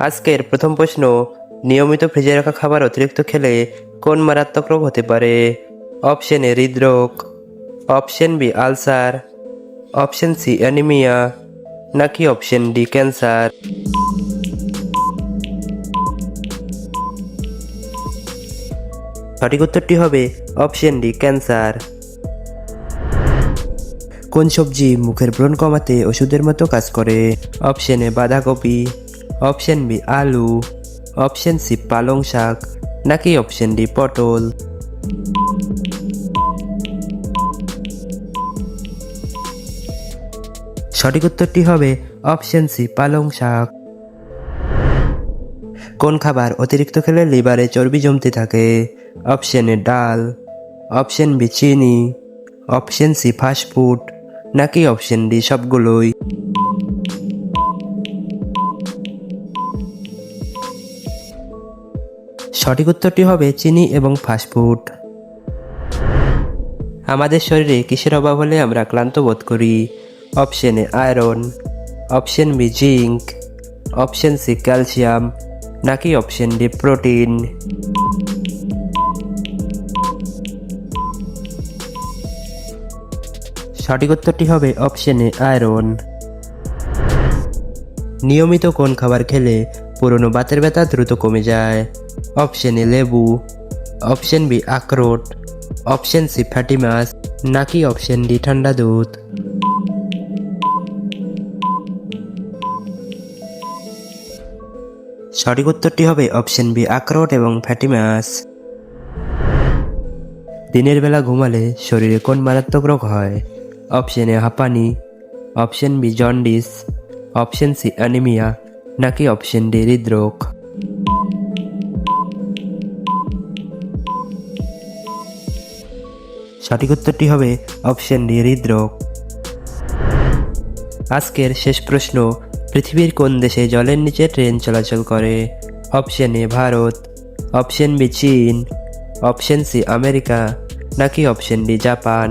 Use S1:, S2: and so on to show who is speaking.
S1: আজকের প্রথম প্রশ্ন, নিয়মিত ফ্রিজে রাখা খাবার অতিরিক্ত খেলে কোন মারাত্মক রোগ হতে পারে? অপশন এ হৃদরোগ, option B ulcer, option C anaemia, নাকি অপশন ডি ক্যান্সার? সঠিক উত্তরটি হবে অপশন ডি ক্যান্সার। কোন সবজি মুখের ব্রণ কমাতে ওষুধের মতো কাজ করে? অপশন এ বাঁধাকপি অপশন বি আলু অপশন সি পালং শাক নাকি অপশন ডি পটল সঠিক উত্তরটি হবে অপশন সি পালং শাক কোন খাবার অতিরিক্ত খেলে লিভারে চর্বি জমতে থাকে? অপশন এ ডাল. অপশন বি চিনি. অপশন সি ফাস্টফুড নাকি অপশন ডি সবগুলোই? সঠিক উত্তরটি হবে চিনি এবং ফাস্টফুড আমাদের শরীরে কিসের অভাব হলে আমরা ক্লান্ত বোধ করি? Option A iron option B zinc option C calcium নাকি অপশন ডি প্রোটিন সঠিক উত্তরটি হবে অপশন এ আয়রন নিয়মিত কোন খাবার খেলে পুরনো বাতের ব্যথা দ্রুত কমে যায়? অপশন এ লেবু, অপশন বি আখরোট, অপশন সি ফ্যাটি মাছ, নাকি অপশন ডি ঠান্ডা দুধ? সঠিক উত্তরটি হবে অপশন বি আখরোট এবং ফ্যাটি মাছ। দিনের বেলা ঘুমালে শরীরে কোন মারাত্মক রোগ হয়? অপশন এ হাঁপানি, option B jaundice option C anaemia নাকি অপশন ডি হৃদরোগ সঠিক উত্তরটি হবে অপশন ডি হৃদরোগ আজকের শেষ প্রশ্ন পৃথিবীর কোন দেশে জলের নিচে ট্রেন চলাচল করে option A Bharat option B চীন অপশন সি আমেরিকা নাকি অপশন ডি জাপান